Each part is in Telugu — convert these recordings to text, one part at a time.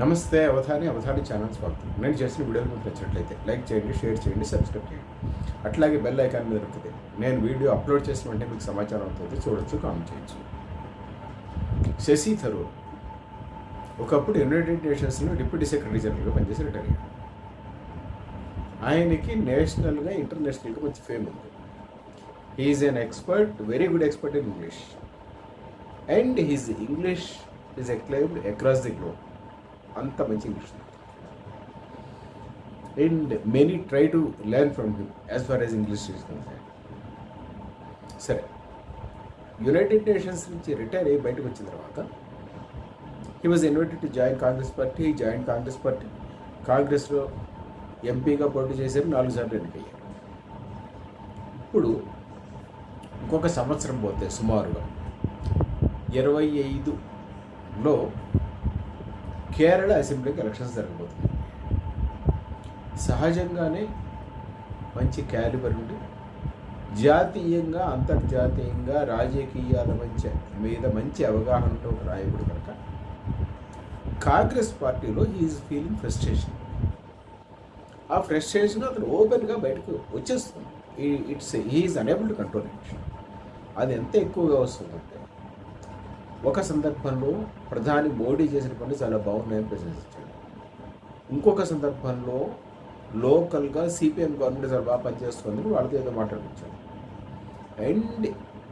నమస్తే అవధాని అవధాని ఛానల్ స్వాగతం. నేను చేసిన వీడియోలు మీకు నచ్చినట్లయితే లైక్ చేయండి షేర్ చేయండి సబ్స్క్రైబ్ చేయండి. అట్లాగే బెల్ ఐకాన్ మీద నొక్కితే నేను వీడియో అప్లోడ్ చేసిన వెంటనే మీకు సమాచారం అవుతుంది చూడొచ్చు కామెంట్ చేయొచ్చు. శశి థరూర్ ఒకప్పుడు యునైటెడ్ నేషన్స్లో డిప్యూటీ సెక్రటరీ జనరల్గా పనిచేసి రిటైర్ అయ్యాడు. ఆయనకి నేషనల్గా ఇంటర్నేషనల్గా మంచి ఫేమ్ ఉంది. He is an expert very good expert in English and he's English is acclaimed across the globe అంత మంచి English and many try to learn from him as far as English is సరే. యునైటెడ్ నేషన్స్ నుంచి రిటైర్ అయ్యి బయటకు వచ్చిన తర్వాత he was invited to join Congress party join Congress party కాంగ్రెస్లో ఎంపీగా పోటీ చేశారు నాలుగు సార్లు ఎన్నికయ్యారు. ఇప్పుడు ఇంకొక సంవత్సరం పోతే సుమారుగా ఇరవై ఐదులో కేరళ అసెంబ్లీకి ఎలక్షన్స్ జరగబోతుంది సహజంగానే మంచి క్యాలిబర్ ఉండి జాతీయంగా అంతర్జాతీయంగా రాజకీయాల మంచి మీద మంచి అవగాహనతో ఒక కనుక కాంగ్రెస్ పార్టీలో ఈజ్ ఫీలింగ్ ఫ్రస్ట్రేషన్ ఆ ఫ్రస్ట్రేషన్ అతను ఓపెన్గా బయటకు వచ్చేస్తుంది. It's he is unable to control it అది ఎంత ఎక్కువగా వస్తుందంటే ఒక సందర్భంలో ప్రధాని మోడీ చేసిన పనులు చాలా బాగున్నాయని ప్రశంసించాడు ఇంకొక సందర్భంలో లోకల్గా సిపిఎం గవర్నమెంట్ చాలా బాగా పనిచేస్తుందని వాళ్ళతో ఏదో మాట్లాడించాడు అండ్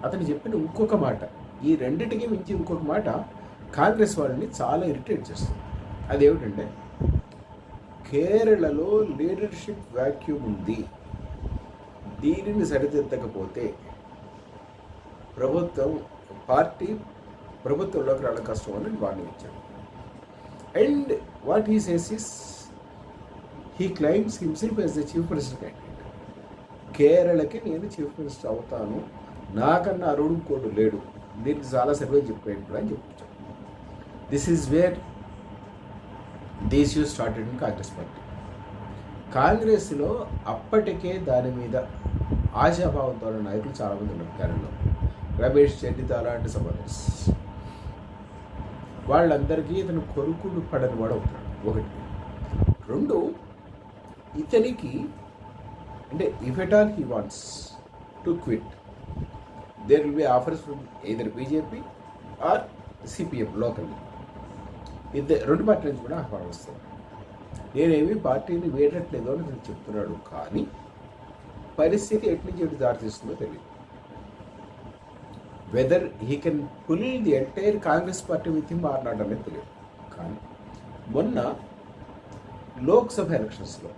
అతను చెప్పిన ఇంకొక మాట ఈ రెండింటికి మించి ఇంకొక మాట కాంగ్రెస్ వాళ్ళని చాలా ఇరిటేట్ చేస్తుంది. అదేమిటంటే కేరళలో లీడర్షిప్ వ్యాక్యూమ్ ఉంది. దీనిని సరిదిద్దకపోతే ప్రభుత్వం పార్టీ ప్రభుత్వంలోకి రావడం కష్టం అని వార్నింగ్ ఇచ్చాడు and what he says is he claims himself as the chief minister candidate. కేరళకి నేను చీఫ్ మినిస్టర్ అవుతాను. నాకన్నా అరుడు కోడు లేడు. దీనికి చాలా సర్వే చెప్పాడు కూడా అని చెప్పించాడు this is where these you started in Congress party కాంగ్రెస్లో అప్పటికే దాని మీద ఆశాభావంతో నాయకులు చాలామంది ఉన్నారు కేరళలో. రమేష్ చెన్నిత అలాంటి సపోర్టర్స్ వాళ్ళందరికీ ఇతను కొరుకులు పడని వాడు అవుతాడు ఒకటి. రెండు ఇతనికి అంటే if at all he wants to quit there will be offers from either BJP or CPM locally ఇద్దరు రెండు పార్టీ నుంచి కూడా ఆహ్వానం వస్తాయి. నేనేమి పార్టీని వేయట్లేదు అని చెప్తున్నాడు కానీ పరిస్థితి ఎటు నుంచి ఎటు దారితీస్తుందో తెలియదు. Whether he can pull the entire Congress party with him around అనేది తెలియదు. కానీ మొన్న లోక్సభ ఎలక్షన్స్లో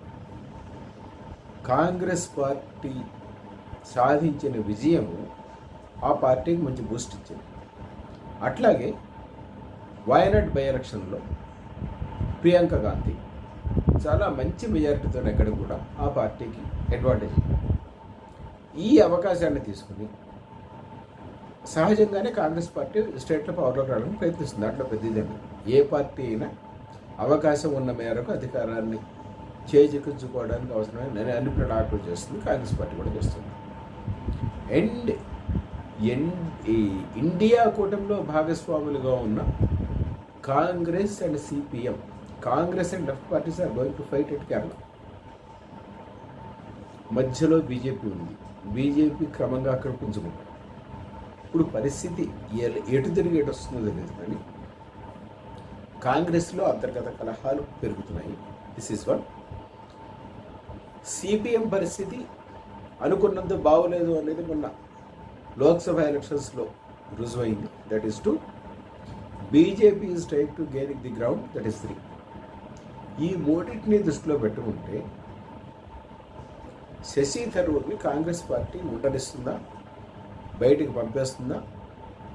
కాంగ్రెస్ పార్టీ సాధించిన విజయం ఆ పార్టీకి మంచి బూస్ట్ ఇచ్చింది. అట్లాగే వయనాడ్ బై ఎలక్షన్లో ప్రియాంక గాంధీ చాలా మంచి మెజారిటీతో ఎక్కడ కూడా ఆ పార్టీకి అడ్వాంటేజ్ ఈ అవకాశాన్ని తీసుకుని సహజంగానే కాంగ్రెస్ పార్టీ స్టేట్లో పవర్లోకి రావడానికి ప్రయత్నిస్తుంది. దాంట్లో పెద్దదండి ఏ పార్టీ అయినా అవకాశం ఉన్న మేరకు అధికారాన్ని చేజిక్కించుకోవడానికి అవసరమైన అన్ని ప్రణాళికలు చేస్తుంది. కాంగ్రెస్ పార్టీ కూడా చేస్తుంది. అండ్ ఎన్ ఈ ఇండియా కూటమిలో భాగస్వాములుగా ఉన్న Congress and CPM Congress and left parties are going to fight at Kerala. మధ్యలో బీజేపీ ఉంది. బీజేపీ క్రమంగా అక్కడ పుంజుకుంటారు ఇప్పుడు పరిస్థితి ఎటు తిరిగి ఎటు వస్తుందో తెలియదు కానీ కాంగ్రెస్లో అంతర్గత కలహాలు పెరుగుతున్నాయి. దిస్ ఈస్ వన్ సిపిఎం పరిస్థితి అనుకున్నంత బాగోలేదు అనేది మొన్న లోక్సభ ఎలక్షన్స్లో రుజువైంది. That is to BJP is try to gain the ground that is three ఈ మూడింటిని దృష్టిలో పెట్టుకుంటే శశి థరూర్ని కాంగ్రెస్ పార్టీ ఉండనిస్తుందా బయటికి పంపేస్తుందా?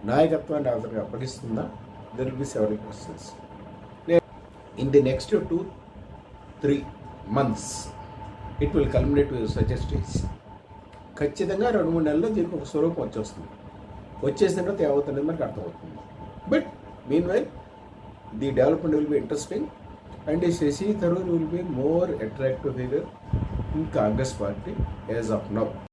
నాయకత్వాన్ని అతనికి అప్పగిస్తుందా there be several questions in the next two three months it will culminate such stage ఖచ్చితంగా రెండు మూడు నెలల్లో దీనికి ఒక స్వరూపం వచ్చేస్తుంది. వచ్చేసిన తర్వాత ఏమవుతుంది మనకు అర్థమవుతుంది. But meanwhile the development will be interesting and Shashi Tharoor will be more attractive figure in Congress party as of now